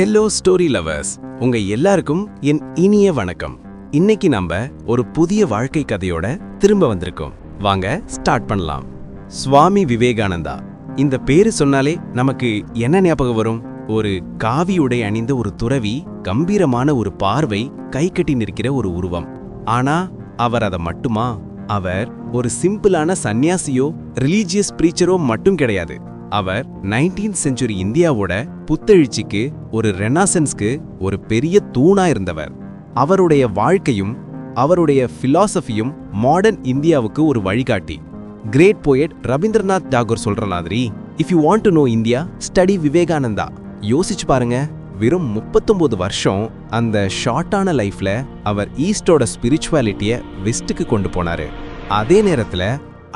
Hello story lovers உங்க எல்லாருக்கும் என் இனிய வணக்கம். இன்னைக்கு நம்ம ஒரு புதிய வாழ்க்கை கதையோட திரும்ப வந்திருக்கோம். வாங்க ஸ்டார்ட் பண்ணலாம். சுவாமி விவேகானந்தா. இந்த பேரு சொன்னாலே நமக்கு என்ன ஞாபகம் வரும்? ஒரு காவி உடை அணிந்த ஒரு துறவி கம்பீரமான ஒரு பார்வை கை கட்டி நிற்கிற ஒரு உருவம். ஆனா அவர் அதை மட்டுமா? அவர் ஒரு சிம்பிளான சந்நியாசியோ ரிலீஜியஸ் ப்ரீச்சரோ மட்டும் கிடையாது. அவர் 19th செஞ்சுரி இந்தியாவோட புத்தெழுச்சிக்கு ஒரு ரெனாசன்ஸ்க்கு ஒரு பெரிய தூணா இருந்தவர். அவருடைய வாழ்க்கையும் அவருடைய பிலாசபியும் மாடர்ன் இந்தியாவுக்கு ஒரு வழிகாட்டி. கிரேட் போயட் ரவீந்திரநாத் டாகூர் சொல்ற மாதிரி if you want to know India study Vivekananda யோசிச்சு பாருங்க வெறும் 39 வருஷம் அந்த ஷார்ட்டான லைஃப்ல அவர் ஈஸ்டோட ஸ்பிரிச்சுவாலிட்டியை வெஸ்ட்டுக்கு கொண்டு போனாரு. அதே நேரத்தில்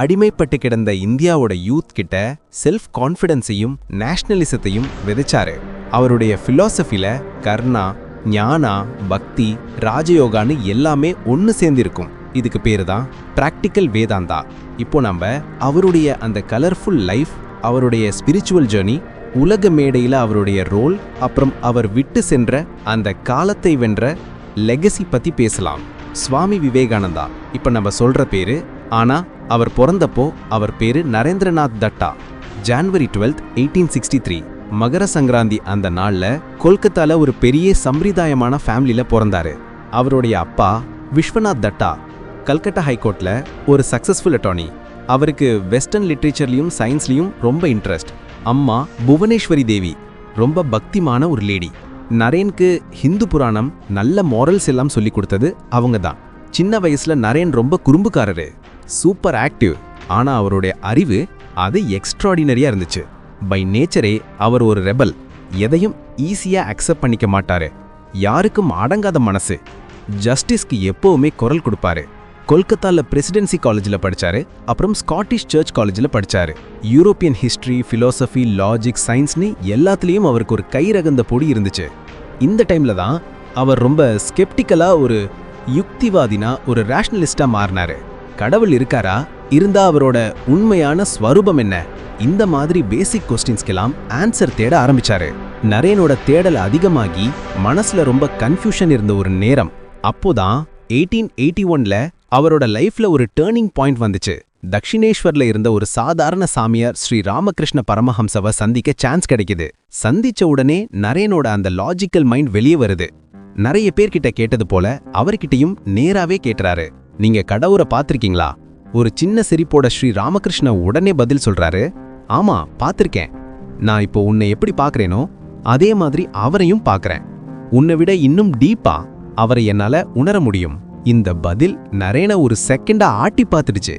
அடிமைப்பட்டு கிடந்த இந்தியாவோட யூத் கிட்ட செல்ஃப் கான்ஃபிடன்ஸையும் நேஷனலிசத்தையும் விதைச்சாரு. அவருடைய ஃபிலாசபில கர்ணா ஞானா பக்தி ராஜயோகான்னு எல்லாமே ஒன்று சேர்ந்திருக்கும். இதுக்கு பேர் தான் பிராக்டிக்கல் வேதாந்தா. இப்போ நம்ம அவருடைய அந்த கலர்ஃபுல் லைஃப் அவருடைய ஸ்பிரிச்சுவல் ஜேர்னி உலக மேடையில் அவருடைய ரோல் அப்புறம் அவர் விட்டு சென்ற அந்த காலத்தை வென்ற லெகசி பற்றி பேசலாம். சுவாமி விவேகானந்தா. இப்போ நம்ம சொல்கிற பேர் ஆனால் அவர் பிறந்தப்போ அவர் பேரு Narendranath Datta. January twelfth eighteen sixty three Makar Sankranti அந்த நாளில் கொல்கத்தால ஒரு பெரிய சம்பிரதாயமான ஃபேமிலியில பிறந்தாரு. அவருடைய அப்பா விஸ்வநாத் தட்டா. கல்கட்டா ஹைகோர்ட்ல ஒரு சக்சஸ்ஃபுல் அட்டார்னி. அவருக்கு வெஸ்டர்ன் லிட்ரேச்சர்லையும் சயின்ஸ்லையும் ரொம்ப இன்ட்ரெஸ்ட். அம்மா புவனேஸ்வரி தேவி ரொம்ப பக்திமான ஒரு லேடி. நரேனுக்கு ஹிந்து புராணம் நல்ல மாரல்ஸ் எல்லாம் சொல்லி கொடுத்தது அவங்க தான் சின்ன வயசுல நரேன் ரொம்ப குறும்புக்காரரு. Super active. ஆனால் அவருடைய அறிவு அது எக்ஸ்ட்ராடினரியாக இருந்துச்சு. பை நேச்சரே அவர் ஒரு ரெபல். எதையும் ஈஸியாக அக்செப்ட் பண்ணிக்க மாட்டாரு. யாருக்கும் அடங்காத மனசு. ஜஸ்டிஸ்க்கு எப்போவுமே குரல் கொடுப்பாரு. கொல்கத்தாவில் பிரசிடென்சி காலேஜில் படிச்சாரு. அப்புறம் ஸ்காட்டிஷ் சர்ச் காலேஜில் படிச்சாரு. யூரோப்பியன் ஹிஸ்ட்ரி ஃபிலோசஃபி லாஜிக் சயின்ஸ்னு எல்லாத்துலேயும் அவருக்கு ஒரு கைரகந்த பொடி இருந்துச்சு. இந்த டைமில் தான் அவர் ரொம்ப ஸ்கெப்டிக்கலாக ஒரு யுக்திவாதினா ஒரு ரேஷ்னலிஸ்டாக மாறினாரு. கடவுள் இருக்காரா? இருந்தா அவரோட உண்மையான ஸ்வரூபம் என்ன? இந்த மாதிரி பேசிக் கொஸ்டின்ஸ்க்கெல்லாம் ஆன்சர் தேட ஆரம்பிச்சாரு. நரேனோட தேடல் அதிகமாகி மனசுல ரொம்ப கன்ஃபியூஷன் இருந்த ஒரு நேரம். அப்போதான் எயிட்டீன் எயிட்டி ஒன்ல அவரோட லைஃப்ல ஒரு டேர்னிங் பாயிண்ட் வந்துச்சு. தக்ஷிணேஸ்வர்ல இருந்த ஒரு சாதாரண சாமியார் ஸ்ரீ ராமகிருஷ்ண பரமஹம்சவ சந்திக்க சான்ஸ் கிடைக்குது. சந்திச்ச உடனே நரேனோட அந்த லாஜிக்கல் மைண்ட் வெளியே வருது. நிறைய பேர்கிட்ட கேட்டது போல அவர்கிட்டயும் நேராவே கேட்டுறாரு நீங்க கடவுரை பார்த்திருக்கீங்களா? ஒரு சின்ன சிரிப்போட ஸ்ரீ ராமகிருஷ்ண உடனே பதில் சொல்றாரு. ஆமா பார்த்திருக்கேன். நான் இப்போ உன்னை எப்படி பார்க்கறேனோ அதே மாதிரி அவரையும் பார்க்கறேன். உன்னை விட இன்னும் டீப்பா அவரை என்னால உணர முடியும். இந்த பதில் நரேன ஒரு செகண்டா ஆட்டி பார்த்துடுச்சு.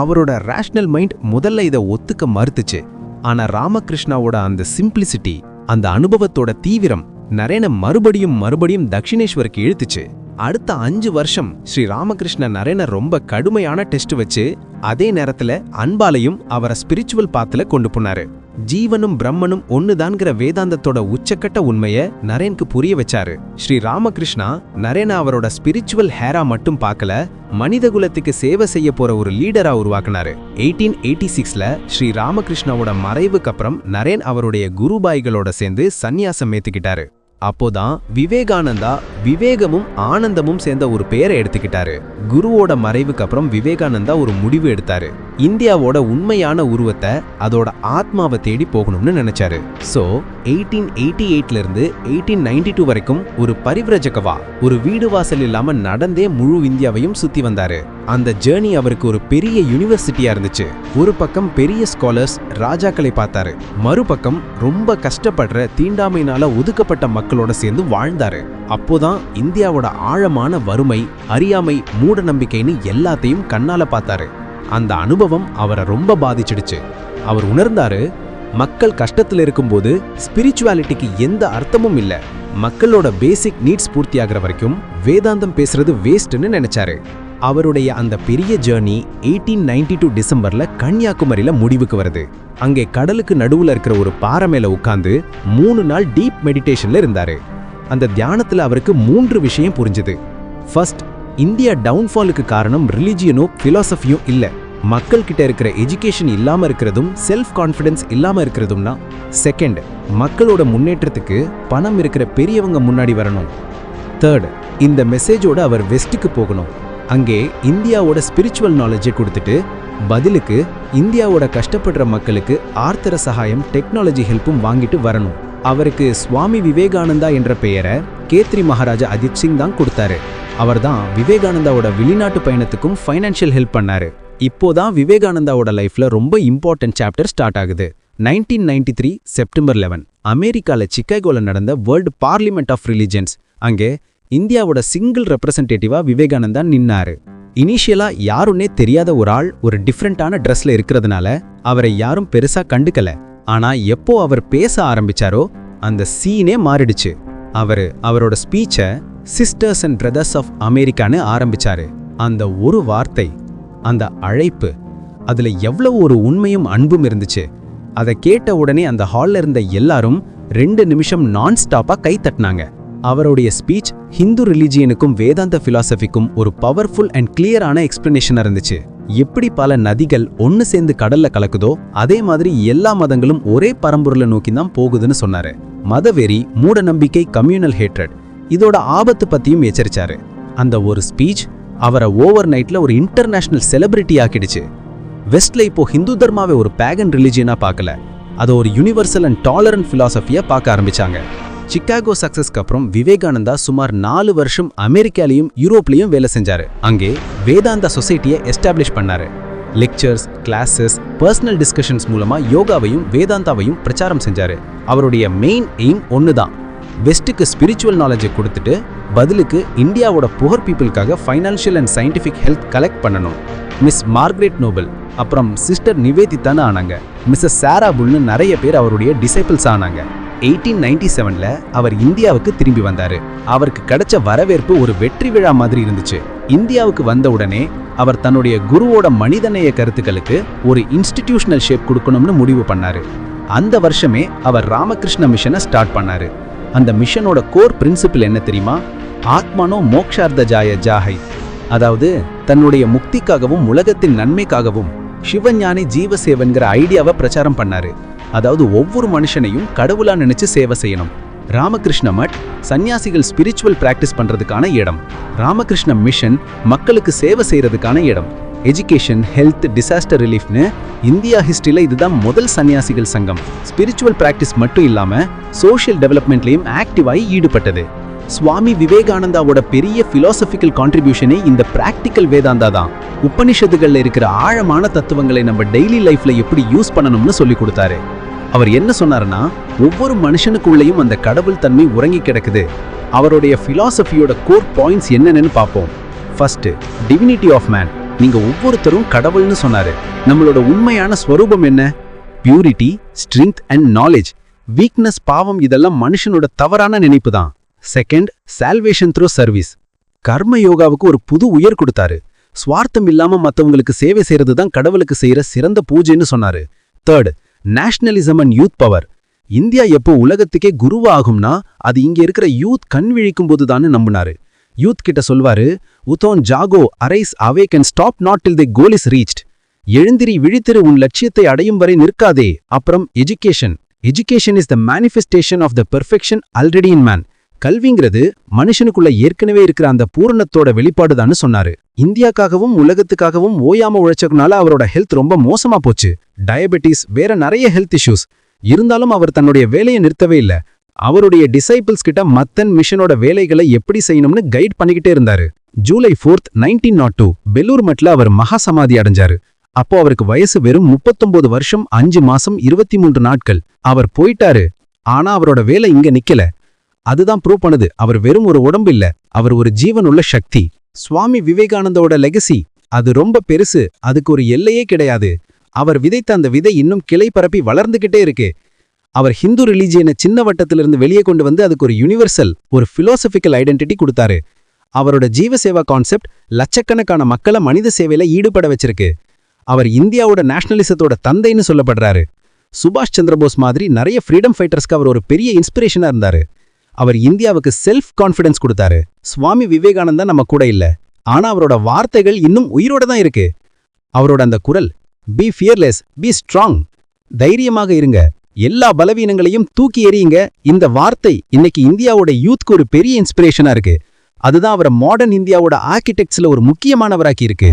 அவரோட ரேஷனல் மைண்ட் முதல்ல இதை ஒத்துக்க மறுத்துச்சு. ஆனா ராமகிருஷ்ணாவோட அந்த சிம்பிளிசிட்டி அந்த அனுபவத்தோட தீவிரம் நரேன மறுபடியும் மறுபடியும் தக்ஷிணேஸ்வருக்கு இழுத்துச்சு. அடுத்த அஞ்சு வருஷம் ஸ்ரீ ராமகிருஷ்ண நரேன ரொம்ப கடுமையான டெஸ்ட் வச்சு அதே நேரத்துல அன்பாலையும் அவரை ஸ்பிரிச்சுவல் பாத்துல கொண்டு போனாரு. ஜீவனும் பிரம்மனும் ஒண்ணுதான்ங்கிற வேதாந்தத்தோட உச்சக்கட்ட உண்மையை நரேனுக்கு புரிய வச்சாரு. ஸ்ரீ ராமகிருஷ்ணா நரேன அவரோட ஸ்பிரிச்சுவல் ஹேரா மட்டும் பார்க்கல மனித குலத்துக்கு சேவை செய்ய போற ஒரு லீடரா உருவாக்குனாரு. எயிட்டீன் எயிட்டி சிக்ஸ்ல ஸ்ரீ ராமகிருஷ்ணாவோட மறைவுக்கு அப்புறம் நரேன் அவருடைய குருபாய்களோட சேர்ந்து சந்நியாசம் ஏத்துக்கிட்டாரு. அப்போதான் விவேகானந்தா விவேகமும் ஆனந்தமும் சேர்ந்த ஒரு பெயரை எடுத்துக்கிட்டாரு. குருவோட மறைவுக்கு அப்புறம் விவேகானந்தா ஒரு முடிவு எடுத்தாரு. இந்தியாவோட உண்மையான உருவத்தை அதோட ஆத்மாவை தேடி போகணும்னு நினைச்சாரு. சோ எயிட்டீன் எயிட்டி எயிட்ல இருந்து எயிட்டீன் நைன்டி டூ வரைக்கும் ஒரு பரிவிரஜகவா ஒரு வீடு வாசல் இல்லாம நடந்தே முழு இந்தியாவையும் சுத்தி வந்தாரு. அந்த ஜேர்னி அவருக்கு ஒரு பெரிய யூனிவர்சிட்டியா இருந்துச்சு. ஒரு பக்கம் பெரிய ஸ்காலர்ஸ் ராஜாக்களை பார்த்தாரு. மறுபக்கம் ரொம்ப கஷ்டப்படுற தீண்டாமையினால ஒதுக்கப்பட்ட மக்களோட சேர்ந்து வாழ்ந்தாரு. அப்போதான் இந்தியாவோட ஆழமான வறுமை அறியாமை மூட நம்பிக்கைன்னு எல்லாத்தையும் கண்ணால பார்த்தாரு. அந்த அனுபவம் அவரை ரொம்ப பாதிச்சிடுச்சு. அவர் உணர்ந்தாரு மக்கள் கஷ்டத்தில் இருக்கும்போது ஸ்பிரிச்சுவாலிட்டிக்கு எந்த அர்த்தமும் இல்லை. மக்களோட பேசிக் நீட்ஸ் பூர்த்தியாகிற வரைக்கும் வேதாந்தம் பேசுறது வேஸ்ட்னு நினைச்சாரு. அவருடைய அந்த பெரிய ஜேர்னி எயிட்டீன் நைன்டி டூ டிசம்பர்ல கன்னியாகுமரியில முடிவுக்கு வருது. அங்கே கடலுக்கு நடுவுல இருக்கிற ஒரு பாறை மேல உட்காந்து மூணு நாள் டீப் மெடிடேஷன்ல இருந்தாரு. அந்த தியானத்தில் அவருக்கு மூன்று விஷயம் புரிஞ்சுது. ஃபர்ஸ்ட் இந்தியா டவுன்ஃபாலுக்கு காரணம் ரிலிஜியனோ ஃபிலாசபியோ இல்லை. மக்கள் கிட்ட இருக்கிற எஜுகேஷன் இல்லாம இருக்கிறதும் செல்ஃப் கான்ஃபிடன்ஸ் இல்லாம இருக்கிறதும்னா. செகண்ட் மக்களோட முன்னேற்றத்துக்கு பணம் இருக்கிற பெரியவங்க முன்னாடி வரணும். தேர்ட் இந்த மெசேஜோட அவர் வெஸ்ட்டுக்கு போகணும். அங்கே இந்தியாவோட ஸ்பிரிச்சுவல் நாலேஜை கொடுத்துட்டு பதிலுக்கு இந்தியாவோட கஷ்டப்படுற மக்களுக்கு ஆர்த்தர சகாயம் டெக்னாலஜி ஹெல்ப்பும் வாங்கிட்டு வரணும். அவருக்கு சுவாமி விவேகானந்தா என்ற பெயரை கேத்ரி மகாராஜா அஜித் சிங் தான் கொடுத்தாரு. அவர்தான் விவேகானந்தாவோட வெளிநாட்டு பயணத்துக்கும் ஃபைனான்ஷியல் ஹெல்ப் பண்ணாரு. இப்போதான் விவேகானந்தாவோட லைஃப்ல ரொம்ப இம்பார்ட்டன்ட் சாப்டர் ஸ்டார்ட் ஆகுது. Nineteen ninety three September eleven அமெரிக்காவில் சிக்காகோவில் நடந்த வேர்ல்டு பார்லிமெண்ட் ஆஃப் ரிலிஜன்ஸ் அங்கே இந்தியாவோட சிங்கிள் ரெப்ரசன்டேட்டிவா விவேகானந்தா நின்னாரு. இனிஷியலா யாருன்னே தெரியாத ஒரு ஆள் ஒரு டிஃப்ரெண்டான ட்ரெஸ்ல இருக்கிறதுனால அவரை யாரும் பெருசா கண்டுக்கல. ஆனா எப்போ அவர் பேச ஆரம்பிச்சாரோ அந்த சீனே மாறிடுச்சு. அவரு அவரோட ஸ்பீச்சை சிஸ்டர்ஸ் அண்ட் பிரதர்ஸ் ஆஃப் அமெரிக்கான்னு ஆரம்பிச்சாரு. அந்த ஒரு வார்த்தை அந்த அழைப்பு அதுல எவ்வளவு ஒரு உண்மையும் அன்பும் இருந்துச்சு. அதை கேட்ட உடனே அந்த ஹாலில் இருந்த எல்லாரும் ரெண்டு நிமிஷம் நான் ஸ்டாப்பாக கை தட்டினாங்க. அவருடைய ஸ்பீச் ஹிந்து ரிலிஜியனுக்கும் வேதாந்த ஃபிலாசபிக்கும் ஒரு பவர்ஃபுல் அண்ட் கிளியரான எக்ஸ்பிளனேஷனாக இருந்துச்சு. எப்படி பல நதிகள் ஒன்னு சேர்ந்து கடல்ல கலக்குதோ அதே மாதிரி எல்லா மதங்களும் ஒரே பரம்பொருளை நோக்கி தான் போகுதுன்னு சொன்னாரு. மதவெறி மூட நம்பிக்கை கம்யூனல் ஹேட்ரட் இதோட ஆபத்து பத்தியும் எச்சரிச்சாரு. அந்த ஒரு ஸ்பீச் அவரை ஓவர் நைட்ல ஒரு இன்டர்நேஷனல் செலிபிரிட்டி ஆக்கிடுச்சு. வெஸ்ட்ல இப்போ ஹிந்து தர்மாவை ஒரு பேகன் ரிலிஜியனா பார்க்கல. அதை ஒரு யூனிவர்சல் அண்ட் டாலரண்ட் ஃபிலாசபியா பார்க்க ஆரம்பிச்சாங்க. சிக்காகோ சக்சஸ்க்கு அப்புறம் விவேகானந்தா சுமார் நாலு வருஷம் அமெரிக்காலையும் யூரோப்லையும் வேலை செஞ்சாரு. அங்கே வேதாந்தா சொசைட்டியை எஸ்டாப்ளிஷ் பண்ணாரு. லெக்சர்ஸ் கிளாஸஸ் பர்சனல் டிஸ்கஷன்ஸ் மூலமா யோகாவையும் வேதாந்தாவையும் பிரச்சாரம் செஞ்சாரு. அவருடைய மெயின் எய்ம் ஒன்று தான் வெஸ்ட்டுக்கு ஸ்பிரிச்சுவல் நாலேஜை கொடுத்துட்டு பதிலுக்கு இந்தியாவோட புகர் பீப்புளுக்காக financial and scientific health collect பண்ணணும். மிஸ் மார்க்ரெட் நோபல் அப்புறம் சிஸ்டர் நிவேதித்தான்னு ஆனாங்க. மிஸ்ஸஸ் சாரா புல்னு நிறைய பேர் அவருடைய டிசைபிள்ஸ் ஆனாங்க. எயிட்டீன் நைன்டி செவன்ல அவர் இந்தியாவுக்கு திரும்பி வந்தாரு. அவருக்கு கிடைச்ச வரவேற்பு ஒரு வெற்றி விழா மாதிரி இருந்துச்சு. இந்தியாவுக்கு வந்த உடனே அவர் தன்னுடைய குருவோட மனிதநேய கருத்துக்களுக்கு ஒரு இன்ஸ்டிடியூஷனல் ஷேப் கொடுக்கணும்னு முடிவு பண்ணாரு. அந்த வருஷமே அவர் ராமகிருஷ்ண மிஷனை ஸ்டார்ட் பண்ணாரு. அந்த மிஷனோட கோர் பிரின்சிபிள் என்ன தெரியுமா? ஆத்மானோ மோக்ஷார்த்த ஜாய ஜாஹை. அதாவது தன்னுடைய முக்திக்காகவும் உலகத்தின் நன்மைக்காகவும் சிவஞானி ஜீவசேவன்கிற ஐடியாவை பிரச்சாரம் பண்ணாரு. அதாவது ஒவ்வொரு மனுஷனையும் கடவுளா நினைச்சு சேவை செய்யணும். ராமகிருஷ்ண மட் சன்னியாசிகள் ஸ்பிரிச்சுவல் பிராக்டிஸ் பண்றதுக்கான இடம். ராமகிருஷ்ண மிஷன் மக்களுக்கு சேவை செய்யறதுக்கான இடம். எஜுகேஷன் ஹெல்த் டிசாஸ்டர் ரிலீஃப்னு இந்தியா ஹிஸ்டரியில் இதுதான் முதல் சன்னியாசிகள் சங்கம். ஸ்பிரிச்சுவல் பிராக்டிஸ் மட்டும் இல்லாமல் சோஷியல் டெவலப்மெண்ட்லையும் ஆக்டிவாகி ஈடுபட்டது. சுவாமி விவேகானந்தாவோட பெரிய பிலாசபிக்கல் கான்ட்ரிபியூஷனே இந்த பிராக்டிக்கல் வேதாந்தா தான். உபனிஷத்துகள்ல இருக்கிற ஆழமான தத்துவங்களை நம்ம டெய்லி லைஃப்ல எப்படி யூஸ் பண்ணணும்னு சொல்லி கொடுத்தாரு. அவர் என்ன சொன்னாருன்னா ஒவ்வொரு மனுஷனுக்குள்ளேயும் அந்த கடவுள் தன்மை உறங்கி கிடக்குது. அவருடைய பிலாசபியோட கோர் பாயிண்ட்ஸ் என்னென்னு பார்ப்போம். ஃபர்ஸ்ட் டிவினிட்டி ஆஃப் மேன் நீங்க ஒவ்வொருத்தரும் கடவுள்னு சொன்னாரு. நம்மளோட உண்மையான ஸ்வரூபம் என்ன? Purity strength and knowledge weakness பாவம் இதெல்லாம் மனுஷனோட தவறான நினைப்பு தான். செகண்ட் சால்வேஷன் த்ரூ சர்வீஸ் கர்ம யோகாவுக்கு ஒரு புது உயர் கொடுத்தாரு. சுவார்த்தம் இல்லாம மத்தவங்களுக்கு சேவை செய்யறது தான் கடவுளுக்கு செய்யற சிறந்த பூஜைன்னு சொன்னாரு. Third nationalism and youth power India எப்போ உலகத்துக்கே குருவா ஆகும்னா அது இங்க இருக்கிற யூத் கண் விழிக்கும் போதுதான்னு நம்பினாரு. யூத் கிட்ட சொல்வாரு உதோன் ஜாகோ arise awake and stop not till the goal is reached. எழுந்திரி விழித்திரு உன் லட்சியத்தை அடையும் வரை நிற்காதே. அப்புறம் education education is the manifestation of the perfection already in man கல்விங்கிறது மனுஷனுக்குள்ள ஏற்கனவே இருக்கிற அந்த பூரணத்தோட வெளிப்பாடுதான்னு சொன்னாரு. இந்தியாக்காகவும் உலகத்துக்காகவும் ஓயாம உழைச்சதுனால அவரோட ஹெல்த் ரொம்ப மோசமா போச்சு. டயபெட்டிஸ் வேற நிறைய ஹெல்த் இஷ்யூஸ் இருந்தாலும் அவர் தன்னுடைய வேலையை நிறுத்தவே இல்ல. அவருடைய டிசைபிள்ஸ் கிட்ட மத்தன் மிஷனோட வேலைகளை எப்படி செய்யணும்னு கைட் பண்ணிக்கிட்டே இருந்தாரு. July fourth nineteen nought two Belur மட்ல அவர் மகா சமாதி அடைஞ்சாரு. அப்போ அவருக்கு வயசு வெறும் முப்பத்தொன்பது வருஷம் அஞ்சு மாசம் இருபத்தி மூன்று நாட்கள். அவர் போயிட்டாரு. ஆனா அவரோட வேலை இங்க நிக்கல. அதுதான் ப்ரூவ் பண்ணுது. அவர் வெறும் ஒரு உடம்பு இல்ல. அவர் ஒரு ஜீவனுள்ள சக்தி. சுவாமி விவேகானந்தோட லெகசி அது ரொம்ப பெருசு. அதுக்கு ஒரு எல்லையே கிடையாது. அவர் விதைத்த அந்த விதை இன்னும் கிளை பரப்பி வளர்ந்துகிட்டே இருக்கு. அவர் ஹிந்து ரிலீஜியனை சின்ன வட்டத்திலிருந்து வெளியே கொண்டு வந்து அதுக்கு ஒரு யூனிவர்சல் ஒரு பிலோசபிக்கல் ஐடென்டிட்டி கொடுத்தாரு. அவரோட ஜீவசேவா கான்செப்ட் லட்சக்கணக்கான மக்களை மனித சேவையில ஈடுபட வச்சிருக்கு. அவர் இந்தியாவோட நேஷனலிசத்தோட தந்தைன்னு சொல்லப்படுறாரு. சுபாஷ் சந்திரபோஸ் மாதிரி நிறைய ஃப்ரீடம் ஃபைட்டர்ஸ்க்கு அவர் ஒரு பெரிய இன்ஸ்பிரேஷனா இருந்தாரு. அவர் இந்தியாவுக்கு செல்ஃப் கான்ஃபிடன்ஸ் கொடுத்தாரு. சுவாமி விவேகானந்தா நம்ம கூட இல்ல. ஆனா அவரோட வார்த்தைகள் இன்னும் உயிரோட தான் இருக்கு. அவரோட அந்த குரல் பி ஃபியர்லெஸ் பி ஸ்ட்ராங் தைரியமாக இருங்க. எல்லா பலவீனங்களையும் தூக்கி எறியுங்க. இந்த வார்த்தை இன்னைக்கு இந்தியாவோட யூத்க்கு ஒரு பெரிய இன்ஸ்பிரேஷனா இருக்கு. அதுதான் அவரை மாடர்ன் இந்தியாவோட ஆர்கிடெக்ட்ஸ்ல ஒரு முக்கியமானவராக்கி இருக்கு.